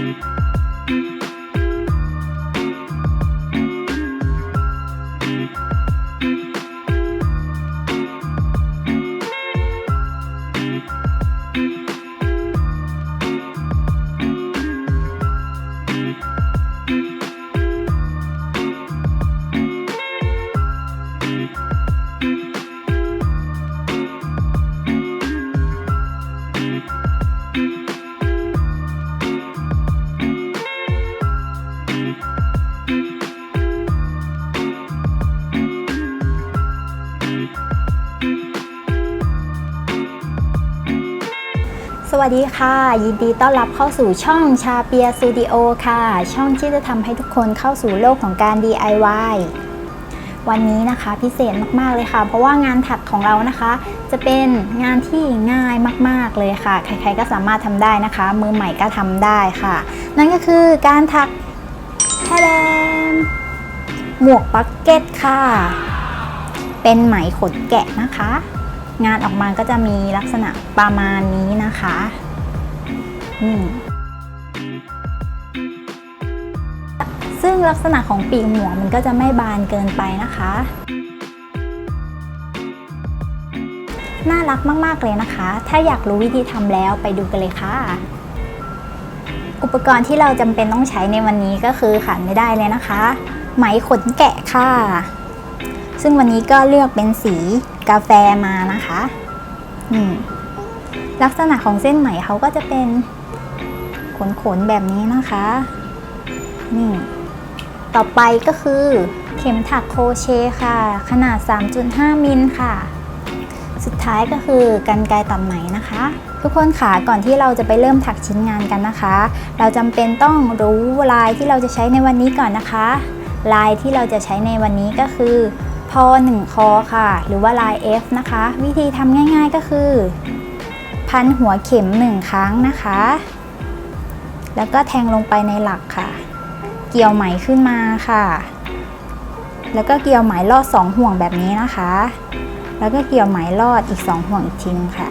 you สวัสดีค่ะ ยินดีต้อนรับเข้าสู่ช่องชาเปียสตูดิโอค่ะ ช่องที่จะทำให้ทุกคนเข้าสู่โลกของการ DIY วันนี้นะคะพิเศษมากๆเลยค่ะ เพราะว่างานถักของเรานะคะ จะเป็นงานที่ง่ายมากๆเลยค่ะ ใครๆก็สามารถทำได้นะคะ มือใหม่ก็ทำได้ค่ะ นั่นก็คือการถักแทแดมหมวกบักเก็ตค่ะ เป็นไหมขนแกะนะคะ งานออกมาก็จะมีลักษณะประมาณนี้นะคะอืมซึ่งลักษณะของปีกหมวกมันก็จะไม่บานเกินไปนะคะ น่ารักมาก ๆ เลยนะคะ ถ้าอยากรู้วิธีทำแล้วไปดูกันเลยค่ะ อุปกรณ์ที่เราจำเป็นต้องใช้ในวันนี้ก็คือขาดไม่ได้เลยนะคะ ไหมขนแกะค่ะ ซึ่งวันนี้ก็เลือกเป็นสีกาแฟมานะคะลักษณะของเส้นไหมเขาก็จะเป็นขนๆแบบนี้นะคะนี่ต่อไปก็คือเข็มถักโครเชต์ค่ะ ขนาด 3.5 มิลค่ะ สุดท้ายก็คือกันไกตัดไหมนะคะ ทุกคนค่ะก่อนที่เราจะไปเริ่มถักชิ้นงานกันนะคะ เราจำเป็นต้องรู้ลายที่เราจะใช้ในวันนี้ก่อนนะคะ ลายที่เราจะใช้ในวันนี้ก็คือ พอ1คอค่ะ หรือว่าลาย F นะคะ วิธีทำง่ายๆก็คือ พันหัวเข็ม 1 ครั้งนะคะ แล้วก็แทงลงไปในหลักค่ะ เกี่ยวไหมขึ้นมาค่ะ แล้วก็เกี่ยวไหมลอด 2 ห่วงแบบนี้นะคะ แล้วก็เกี่ยวไหมลอดอีก 2 ห่วงอีกทีนึงค่ะ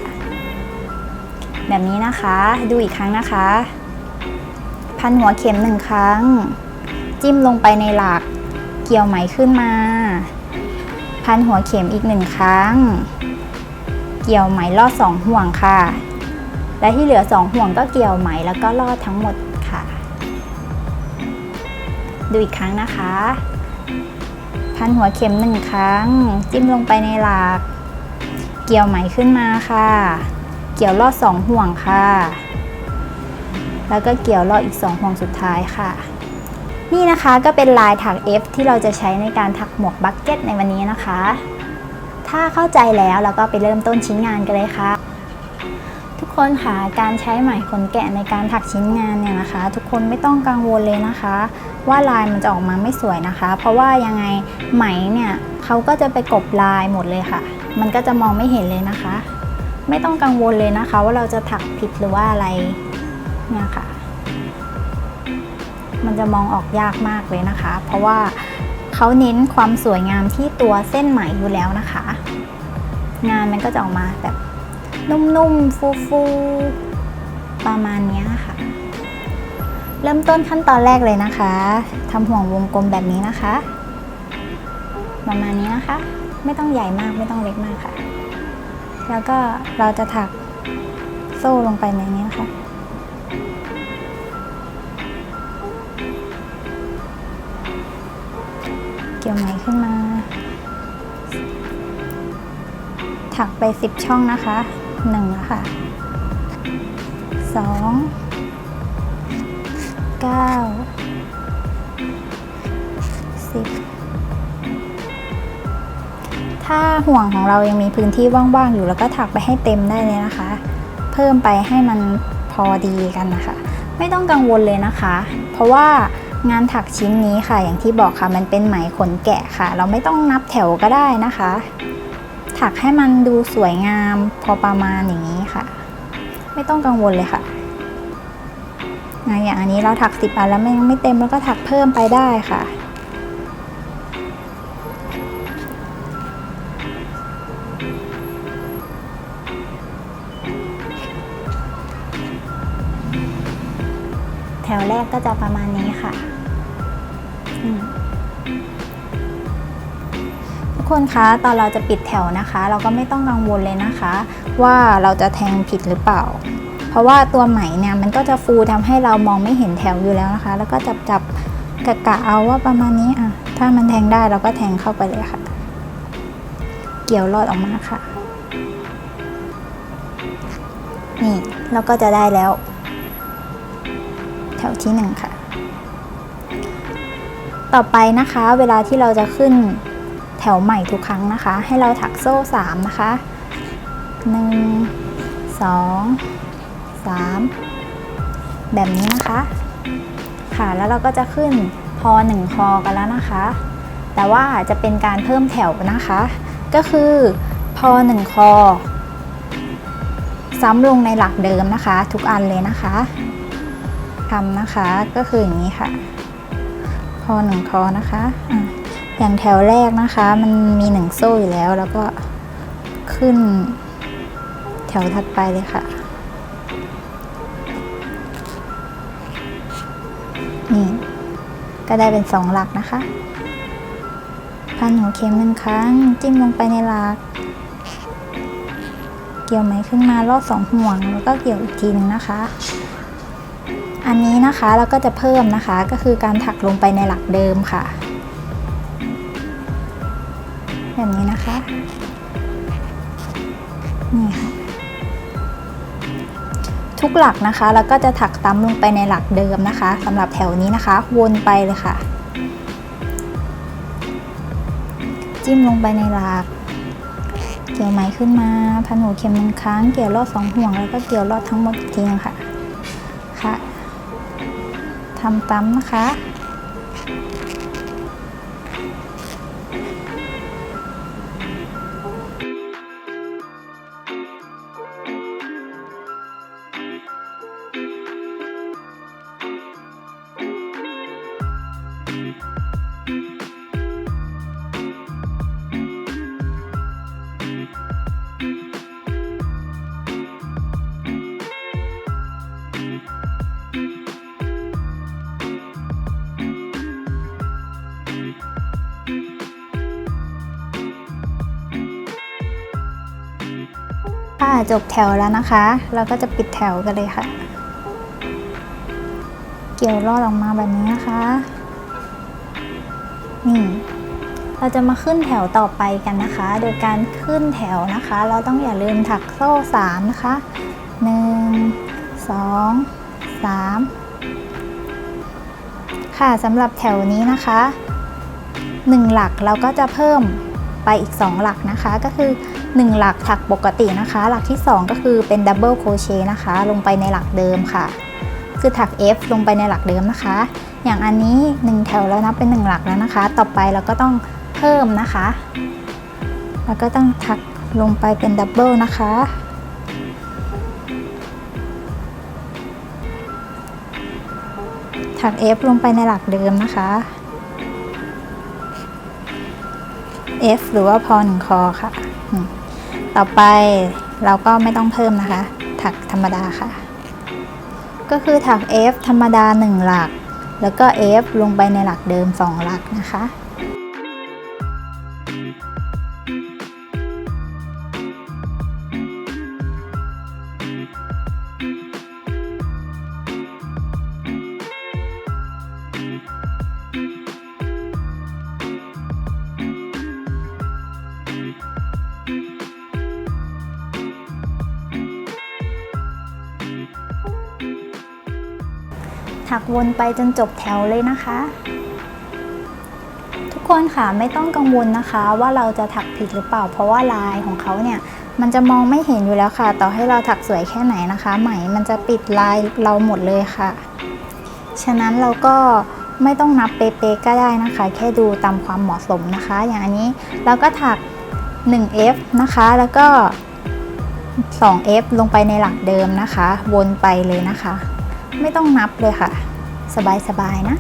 แบบนี้นะคะ ดูอีกครั้งนะคะ พันหัวเข็ม 1 ครั้ง จิ้มลงไปในหลัก เกี่ยวไหมขึ้นมา พันหัวเข็มอีกหนึ่งครั้ง เกี่ยวไหมลอดสองห่วงค่ะ และที่เหลือสองห่วงก็เกี่ยวไหมแล้วก็ลอดทั้งหมดค่ะ ดูอีกครั้งนะคะ พันหัวเข็มหนึ่งครั้ง จิ้มลงไปในหลัก เกี่ยวไหมขึ้นมาค่ะ เกี่ยวลอดสองห่วงค่ะ แล้วก็เกี่ยวลอดอีกสองห่วงสุดท้ายค่ะ นี่นะคะก็เป็นลายถัก F ที่เราจะใช้ในการถักหมวกบักเก็ตในวันนี้นะคะ ถ้าเข้าใจแล้วเราก็ไปเริ่มต้นชิ้นงานกันเลยค่ะ ทุกคนค่ะการใช้ไหมขนแกะในการถักชิ้นงานเนี่ยนะคะ ทุกคนไม่ต้องกังวลเลยนะคะ ว่าลายมันจะออกมาไม่สวยนะคะ เพราะว่ายังไงไหมเนี่ยเขาก็จะไปกบลายหมดเลยค่ะ มันก็จะมองไม่เห็นเลยนะคะ ไม่ต้องกังวลเลยนะคะ ว่าเราจะถักผิดหรือว่าอะไรเนี่ยค่ะ มันจะมองออกยากมากเลยนะคะ เพราะว่าเขาเน้นความสวยงามที่ตัวเส้นไหมอยู่แล้วนะคะ งานมันก็จะออกมาแบบนุ่มๆ ฟูๆ ประมาณนี้ค่ะ เริ่มต้นขั้นตอนแรกเลยนะคะทำห่วงวงกลมแบบนี้นะคะ ประมาณนี้นะคะ ไม่ต้องใหญ่มากไม่ต้องเล็กมากค่ะ แล้วก็เราจะถักโซ่ลงไปในนี้นะคะ ขียวไหมขึ้นมา ถักไป 10 ช่องนะคะ1แล้วค่ะ2 9 10 ถ้าห่วงของเรายังมีพื้นที่ว่างๆอยู่แล้วก็ถักไปให้เต็มได้เลยนะคะ เพิ่มไปให้มันพอดีกันนะคะ ไม่ต้องกังวลเลยนะคะ เพราะว่า งานถักชิ้นนี้ค่ะ อย่างที่บอกค่ะมันเป็นไหมขนแกะค่ะ เราไม่ต้องนับแถวก็ได้นะคะ ถักให้มันดูสวยงามพอประมาณอย่างนี้ค่ะ ไม่ต้องกังวลเลยค่ะงานอย่างอันนี้เราถักสิบอันแล้วมันยังไม่เต็มแล้วก็ถักเพิ่มไปได้ค่ะ กก็จะประมาณนี้ค่ะทุกคนคะตอนเราจะปิดแถวนะคะ เราก็ไม่ต้องกังวลเลยนะคะ ว่าเราจะแทงผิดหรือเปล่า เพราะว่าตัวไหมเนี่ยมันก็จะฟูทำให้เรามองไม่เห็นแถวอยู่แล้วนะคะ แล้วก็จับจับกะกะเอาว่าประมาณนี้อะถ้ามันแทงได้เราก็แทงเข้าไปเลยค่ะ เกี่ยวรอดออกมาค่ะ นี่เราก็จะได้แล้ว แถวที่หนึ่งค่ะ ต่อไปนะคะ เวลาที่เราจะขึ้นแถวใหม่ทุกครั้งนะคะ ให้เราถักโซ่สามนะคะหนึ่งสองสามแบบนี้นะคะ ค่ะแล้วเราก็จะขึ้นพอหนึ่งคอกันแล้วนะคะ แต่ว่าจะเป็นการเพิ่มแถวนะคะ ก็คือพอหนึ่งคอซ้ำลงในหลักเดิมนะคะ ทุกอันเลยนะคะ ทำนะคะก็คืออย่างนี้ค่ะพอหนึ่งคอนะคะอย่างแถวแรกนะคะมันมีหนึ่งโซ่อยู่แล้วแล้วก็ขึ้น แถวถัดไปเลยค่ะนี่ก็ได้เป็นสองหลักนะคะ พันหัวเข็มหนึ่งครั้ง จิ้มลงไปในหลัก เกี่ยวไหมขึ้นมาลอดสองห่วงแล้วก็เกี่ยวอีกทีหนึ่งนะคะ อันนี้นะคะเราก็จะเพิ่มนะคะก็คือการถักลงไปในหลักเดิมค่ะ แบบนี้นะคะ นี่ค่ะ ทุกหลักนะคะแล้วก็จะถักซ้ำลงไปในหลักเดิมนะคะสำหรับแถวนี้นะคะ วนไปเลยค่ะ จิ้มลงไปในหลักเกี่ยวไหมขึ้นมาพันหัวเข็มหนึ่งครั้ง เกี่ยวรอดสองห่วงแล้วก็เกี่ยวรอดทั้งหมดทีนึงค่ะ ทำตั้มนะคะ ค่ะจบแถวแล้วนะคะ เราก็จะปิดแถวกันเลยค่ะ เกี่ยวรอดออกมาแบบนี้นะคะ นี่เราจะมาขึ้นแถวต่อไปกันนะคะ โดยการขึ้นแถวนะคะ เราต้องอย่าลืมถักโซ่สามนะคะหนึ่งสองสามค่ะสำหรับแถวนี้นะคะหนึ่งหลักเราก็จะเพิ่ม ไปอีก 2 หลักนะคะ ก็คือ 1 หลักถักปกตินะคะ หลักที่ 2 ก็คือเป็นดับเบิลโครเชต์นะคะ ลงไปในหลักเดิมค่ะ คือถัก F ลงไปในหลักเดิมนะคะ อย่างอันนี้ 1 แถวแล้วนับเป็น 1 หลักแล้วนะคะ ต่อไปเราก็ต้องเพิ่มนะคะ แล้วก็ต้องถักลงไปเป็นดับเบิลนะคะถัก F ลงไปในหลักเดิมนะคะ F หรือว่าพอหนึ่งคอค่ะ ต่อไปเราก็ไม่ต้องเพิ่มนะคะ ถักธรรมดาค่ะ ก็คือถัก F ธรรมดา 1 หลัก แล้วก็ F ลงไปในหลักเดิม 2 หลักนะคะ ถักวนไปจนจบแถวเลยนะคะ ทุกคนค่ะไม่ต้องกังวลนะคะว่าเราจะถักผิดหรือเปล่า เพราะว่าลายของเขาเนี่ยมันจะมองไม่เห็นอยู่แล้วค่ะ ต่อให้เราถักสวยแค่ไหนนะคะ ไหมมันจะปิดลายเราหมดเลยค่ะ ฉะนั้นเราก็ไม่ต้องนับเป๊ะๆก็ได้นะคะ แค่ดูตามความเหมาะสมนะคะ อย่างอันนี้เราก็ถัก 1F นะคะ แล้วก็ 2F ลงไปในหลักเดิมนะคะ วนไปเลยนะคะ ไม่ต้องนับเลยค่ะ สบายๆนะ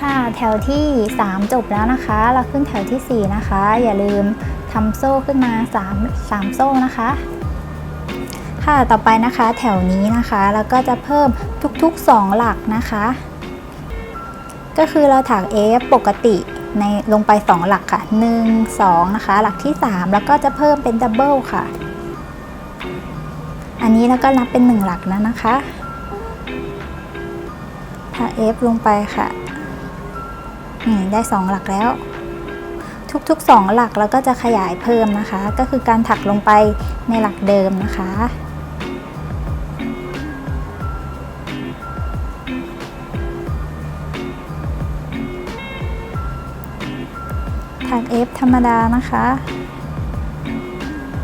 ค่ะแถวที่ 3 จบแล้วนะคะ เราขึ้นแถวทีสี่ 4 นะคะ อย่าลืมทำโซ่ขึ้นมา 3 3 โซ่นะคะ ค่ะต่อไปนะคะแถวนี้นะคะแล้วก็จะเพิ่มทุกๆ 2 หลักนะคะ ก็คือเราถัก F ปกติในลงไป 2 หลักค่ะ 1 2 นะคะ หลักที่ 3 แล้วก็จะเพิ่มเป็นดับเบิลค่ะ อันนี้แล้วก็นับเป็น1หลักแล้วนะคะถัก F ลงไปค่ะนี่ได้ 2 หลักแล้ว ทุกๆ 2 หลักเราก็จะขยายเพิ่มนะคะ ก็คือการถักลงไปในหลักเดิมนะคะถัก F ธรรมดานะคะ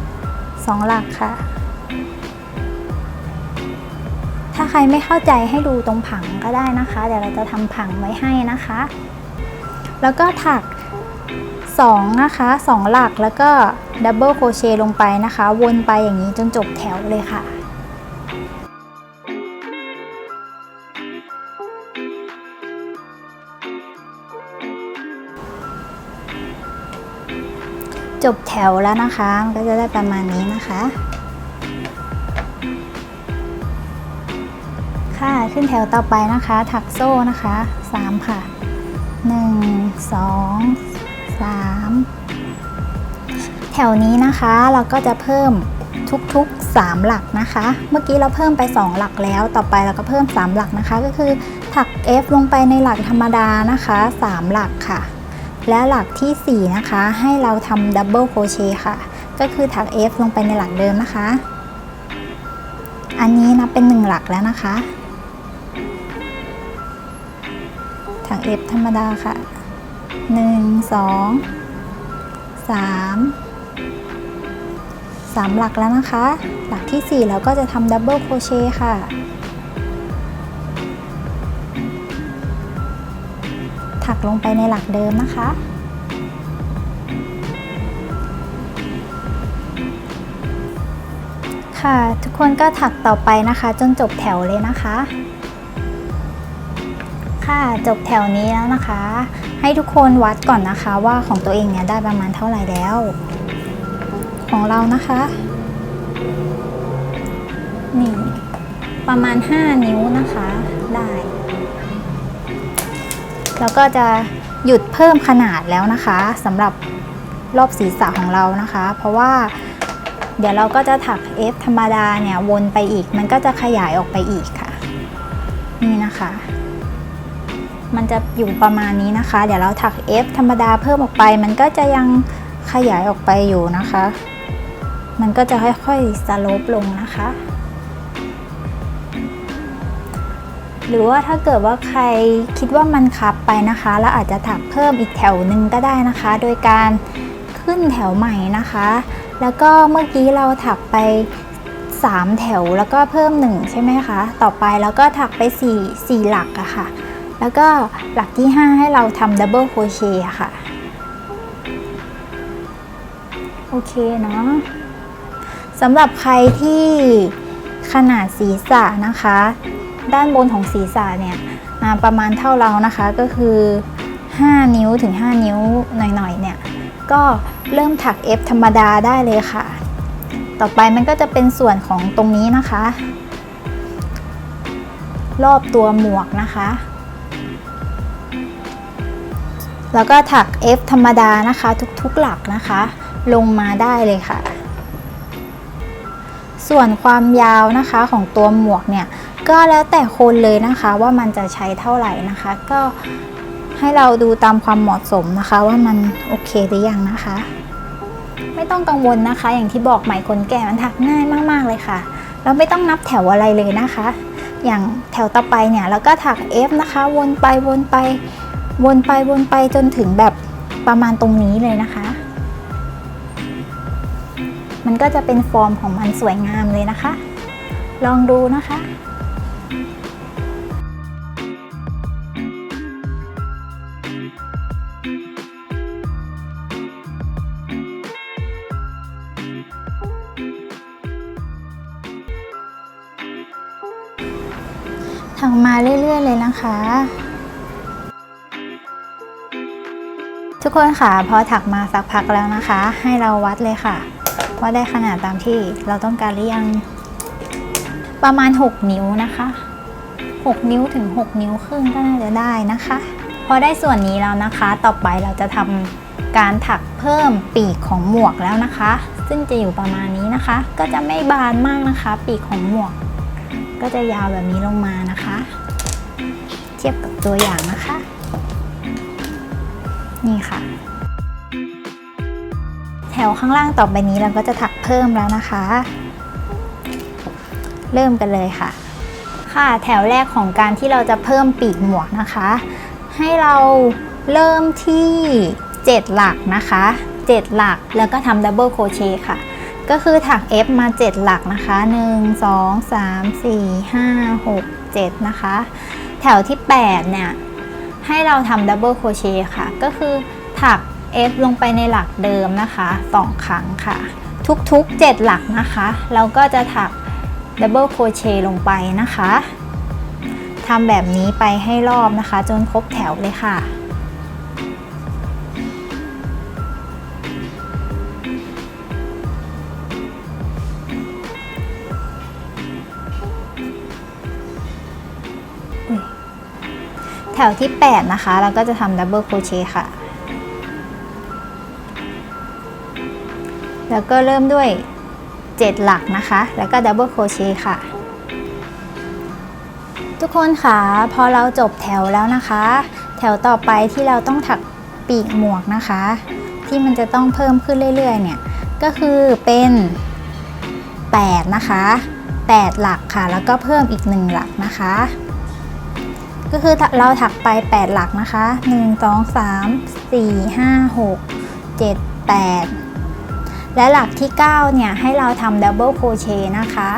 2 หลักค่ะ ถ้าใครไม่เข้าใจให้ดูตรงผังก็ได้นะคะ เดี๋ยวเราจะทำผังไว้ให้นะคะ แล้วก็ถัก 2 นะคะ 2 หลักแล้วก็ดับเบิลโครเชต์ลงไปนะคะ วนไปอย่างนี้จนจบแถวเลยค่ะจบแถวแล้วนะคะ มันก็จะได้ประมาณนี้นะคะ ค่ะ ขึ้นแถวต่อไปนะคะ ถักโซ่นะคะ 3 ค่ะ 1 2 3 แถวนี้นะคะเราก็จะเพิ่มทุกๆ 3 หลักนะคะ เมื่อกี้เราเพิ่มไป 2 หลักแล้ว ต่อไปเราก็เพิ่ม 3 หลักนะคะ ก็คือถัก F ลงไปในหลักธรรมดานะคะ 3 หลักค่ะ และหลักทีสี่4 นะคะ ให้เราทำดับเบิลโครเชต์ค่ะ ก็คือถัก F ลงไปในหลักเดิมนะคะ อันนี้นับเป็น 1 หลักแล้วนะคะ ถัก F ธรรมดาค่ะ 1 2 3 3 หลักแล้วนะคะ หลักที่ 4 เราก็จะทำดับเบิลโครเชต์ค่ะถักลงไปในหลักเดิมนะคะ ค่ะทุกคนก็ถักต่อไปนะคะ จนจบแถวเลยนะคะ ค่ะจบแถวนี้แล้วนะคะ ให้ทุกคนวัดก่อนนะคะว่าของตัวเองเนี่ยได้ประมาณเท่าไหร่แล้ว ของเรานะคะนี่ประมาณ 5 นิ้วนะคะได้แล้วก็จะหยุดเพิ่มขนาดแล้วนะคะสำหรับรอบศีรษะของเรานะคะ เพราะว่าเดี๋ยวเราก็จะถัก F ธรรมดาเนี่ยวนไปอีก มันก็จะขยายออกไปอีกค่ะ นี่นะคะ มันจะอยู่ประมาณนี้นะคะ เดี๋ยวเราถัก F ธรรมดาเพิ่มออกไป มันก็จะยังขยายออกไปอยู่นะคะ มันก็จะค่อยๆสโลปลงนะคะ หรือว่าถ้าเกิดว่าใครคิดว่ามันคับไปนะคะ แล้วอาจจะถักเพิ่มอีกแถวหนึ่งก็ได้นะคะ โดยการขึ้นแถวใหม่นะคะ แล้วก็เมื่อกี้เราถักไป 3 แถวแล้วก็เพิ่ม 1 ใช่ไหมคะ ต่อไปแล้วก็ถักไป 4 4 หลักอะค่ะ แล้วก็หลักที่ 5 ให้เราทำดับเบิลโครเชต์ค่ะ โอเคเนาะสำหรับใครที่ขนาดศีรษะนะคะ ด้านบนของศีรษะเนี่ยประมาณเท่าเรานะคะก็คือ 5 นิ้วถึง 5 นิ้วหน่อยๆเนี่ยก็เริ่มถัก F ธรรมดาได้เลยค่ะ ต่อไปมันก็จะเป็นส่วนของตรงนี้นะคะ รอบตัวหมวกนะคะ แล้วก็ถัก F ธรรมดานะคะ ทุกๆหลักนะคะ ลงมาได้เลยค่ะ ส่วนความยาวนะคะของตัวหมวกเนี่ย ก็แล้วแต่คนเลยนะคะว่ามันจะใช้เท่าไหร่นะคะ ก็ให้เราดูตามความเหมาะสมนะคะ ว่ามันโอเคหรือยังนะคะ ไม่ต้องกังวลนะคะ อย่างที่บอกใหม่คนแก่มันถักง่ายมาก ๆเลยค่ะเราไม่ต้องนับแถวอะไรเลยนะคะ อย่างแถวต่อไปเนี่ยเราก็ถัก F นะคะ วนไปวนไป วนไปวนไปจนถึงแบบประมาณตรงนี้เลยนะคะ มันก็จะเป็นฟอร์มของมันสวยงามเลยนะคะ ลองดูนะคะถักมาเรื่อย ๆ เลยนะคะ ทุกคนค่ะพอถักมาสักพักแล้วนะคะ ให้เราวัดเลยค่ะ ว่าได้ขนาดตามที่เราต้องการหรือยังประมาณ 6 นิ้วนะคะ 6 นิ้วถึง 6 นิ้วครึ่งก็น่าจะได้นะคะ พอได้ส่วนนี้แล้วนะคะ ต่อไปเราจะทำการถักเพิ่มปีกของหมวกแล้วนะคะ ซึ่งจะอยู่ประมาณนี้นะคะ ก็จะไม่บานมากนะคะ ปีกของหมวก ก็จะยาวแบบนี้ลงมานะคะ เทียบกับตัวอย่างนะคะ นี่ค่ะ แถวข้างล่างต่อไปนี้เราก็จะถักเพิ่มแล้วนะคะ เริ่มกันเลยค่ะ ค่ะแถวแรกของการที่เราจะเพิ่มปีกหมวกนะคะ ให้เราเริ่มที่ 7 หลักนะคะ 7 หลักแล้วก็ทำดับเบิลโครเชต์ค่ะก็คือถัก F มา 7 หลักนะคะ 1 2 3 4 5 6 7 นะคะ แถวที่ 8 เนี่ย ให้เราทำดับเบิลโครเชต์ค่ะ ก็คือถัก F ลงไปในหลักเดิมนะคะ2ครั้งค่ะ ทุกๆ 7 หลักนะคะ เราก็จะถักดับเบิลโครเชต์ลงไปนะคะทำแบบนี้ไปให้รอบนะคะ จนครบแถวเลยค่ะ ถวที่ 8 นะคะ เราก็จะทำดับเบิลโครเชต์ค่ะ แล้วก็เริ่มด้วย 7 หลักนะคะ แล้วก็ดับเบิลโครเชต์ค่ะ ทุกคนคะพอเราจบแถวแล้วนะคะ แถวต่อไปที่เราต้องถักปีกหมวกนะคะ ที่มันจะต้องเพิ่มขึ้นเรื่อย ๆ เนี่ย ก็คือเป็น 8 นะคะ 8 หลักค่ะ แล้วก็เพิ่มอีก 1 หลักนะคะ ก็คือเราถักไป 8 หลักนะคะ 1 2 3 4 5 6 7 8 และหลักที่ 9 เนี่ย ให้เราทำดับเบิลโครเชต์นะคะ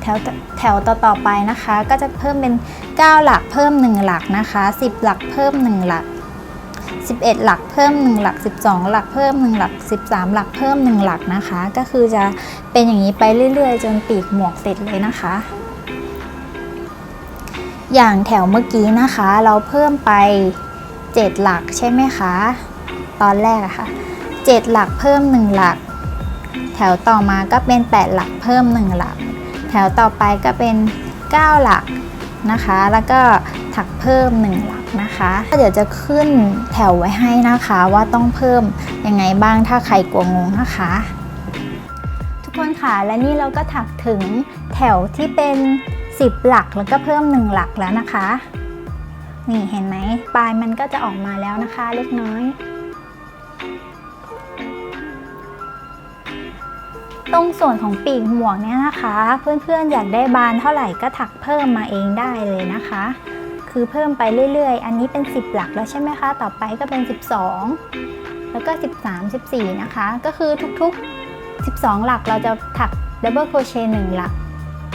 แถวแถวต่อๆไปนะคะ ก็จะเพิ่มเป็น 9 หลักเพิ่ม 1 หลักนะคะ 10 หลักเพิ่ม 1 หลัก 11 หลักเพิ่ม 1 หลัก 12 หลักเพิ่ม 1 หลัก 13 หลักเพิ่ม 1 หลักนะคะ ก็คือจะเป็นอย่างนี้ไปเรื่อย ๆ จนปีกหมวกเสร็จเลยนะคะ อย่างแถวเมื่อกี้นะคะ เราเพิ่มไป 7 หลักใช่ไหมคะ ตอนแรกอะคะ่ะ 7 หลักเพิ่ม 1 หลัก แถวต่อมาก็เป็น 8 หลักเพิ่ม 1 หลัก แถวต่อไปก็เป็น 9 หลักนะคะ แล้วก็ถักเพิ่ม 1 หลักนะคะเดี๋ยวจะขึ้นแถวไว้ให้นะคะว่าต้องเพิ่มยังไงบ้างถ้าใครกลัวงงนะคะ ทุกคนค่ะและนี่เราก็ถักถึงแถวที่เป็น 10 หลักแล้วก็เพิ่ม 1 หลักแล้วนะคะ นี่เห็นไหมปลายมันก็จะออกมาแล้วนะคะเล็กน้อย ตรงส่วนของปีกหมวกเนี่ยนะคะ เพื่อนๆอยากได้บานเท่าไหร่ก็ถักเพิ่มมาเองได้เลยนะคะ คือเพิ่มไปเรื่อยๆ อันนี้เป็น 10 หลักแล้วใช่ไหมคะ ต่อไปก็เป็น 12 แล้วก็ 13 14 นะคะ ก็คือทุกๆ 12 หลักเราจะถักดับเบิลโครเชต์1หลัก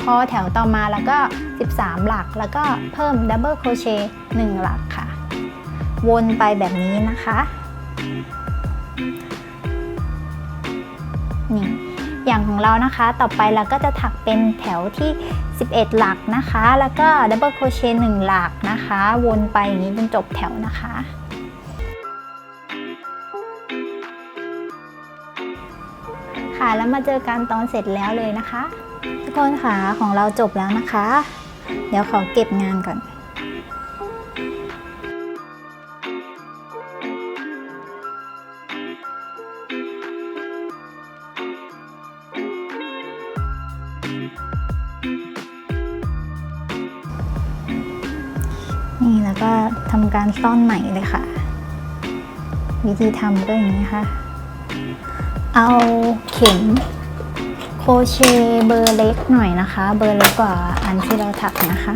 พอแถวต่อมาแล้วก็ 13 หลักแล้วก็เพิ่มดับเบิลโครเชต์1หลักค่ะ วนไปแบบนี้นะคะนี่อย่างของเรานะคะต่อไปเราก็จะถักเป็นแถวที่ 11 หลักนะคะ แล้วก็ดับเบิลโครเชต์1หลักนะคะ วนไปอย่างนี้จนจบแถวนะคะค่ะแล้วมาเจอกันตอนเสร็จแล้วเลยนะคะ ทุกคนค่ะของเราจบแล้วนะคะ เดี๋ยวขอเก็บงานก่อนนี่แล้วก็ทำการซ่อนใหม่เลยค่ะ วิธีทำก็อย่างนี้ค่ะ เอาเข็ม รเชต์เบอร์เล็กหน่อยนะคะ เบอร์เล็กกว่าอันที่เราถักนะคะ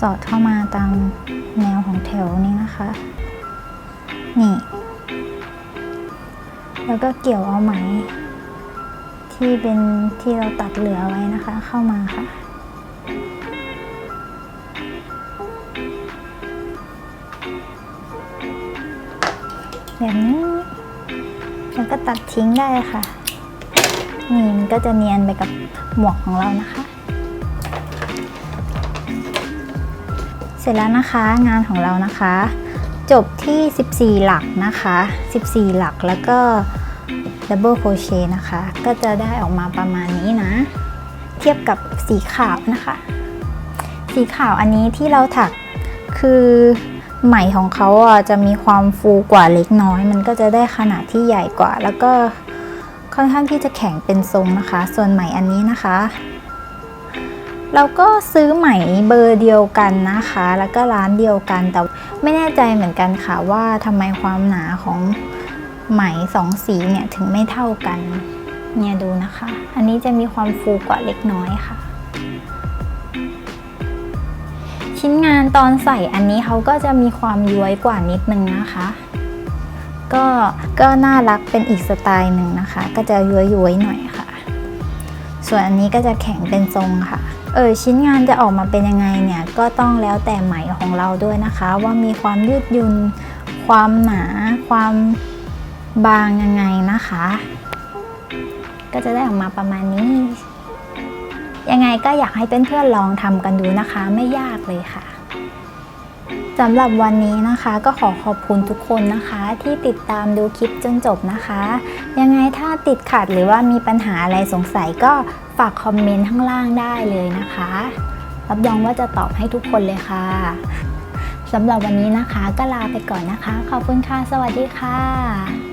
สอดเข้ามาตามแนวของแถวนี้นะคะ นี่ แล้วก็เกี่ยวเอาไหม ที่เป็นที่เราตัดเหลือไว้นะคะ เข้ามาค่ะแบบนี้ แล้วก็ตัดทิ้งได้ค่ะ นี่มันก็จะเนียนไปกับหมวกของเรานะคะ เสร็จแล้วนะคะงานของเรานะคะ จบที่ 14 หลักนะคะ 14 หลักแล้วก็ดับเบิลโคเชต์นะคะ ก็จะได้ออกมาประมาณนี้นะ เทียบกับสีขาวนะคะ สีขาวอันนี้ที่เราถักคือ ไหมของเขาอะจะมีความฟูกว่าเล็กน้อย มันก็จะได้ขนาดที่ใหญ่กว่า แล้วก็ค่อนข้างที่จะแข็งเป็นทรงนะคะ ส่วนไหมอันนี้นะคะ เราก็ซื้อไหมเบอร์เดียวกันนะคะ แล้วก็ร้านเดียวกันแต่ไม่แน่ใจเหมือนกันค่ะว่าทำไมความหนาของไหมสองสีเนี่ยถึงไม่เท่ากันเนี่ยดูนะคะ อันนี้จะมีความฟูกว่าเล็กน้อยค่ะ ชิ้นงานตอนใส่อันนี้เขาก็จะมีความย้วยกว่านิดนึงนะคะ ก็ก็น่ารักเป็นอีกสไตล์หนึ่งนะคะ ก็จะย้วยๆหน่อยค่ะ ส่วนอันนี้ก็จะแข็งเป็นทรงค่ะ เออชิ้นงานจะออกมาเป็นยังไงเนี่ยก็ต้องแล้วแต่ไหมของเราด้วยนะคะ ว่ามีความยืดยุนความหนา ความบางยังไงนะคะ ก็จะได้ออกมาประมาณนี้ ยังไงก็อยากให้เพื่อนๆลองทำกันดูนะคะ ไม่ยากเลยค่ะสำหรับวันนี้นะคะก็ขอขอบคุณทุกคนนะคะ ที่ติดตามดูคลิปจนจบนะคะ ยังไงถ้าติดขัดหรือว่ามีปัญหาอะไรสงสัยก็ฝากคอมเมนต์ข้างล่างได้เลยนะคะ รับรองว่าจะตอบให้ทุกคนเลยค่ะสำหรับวันนี้นะคะก็ลาไปก่อนนะคะ ขอบคุณค่ะ สวัสดีค่ะ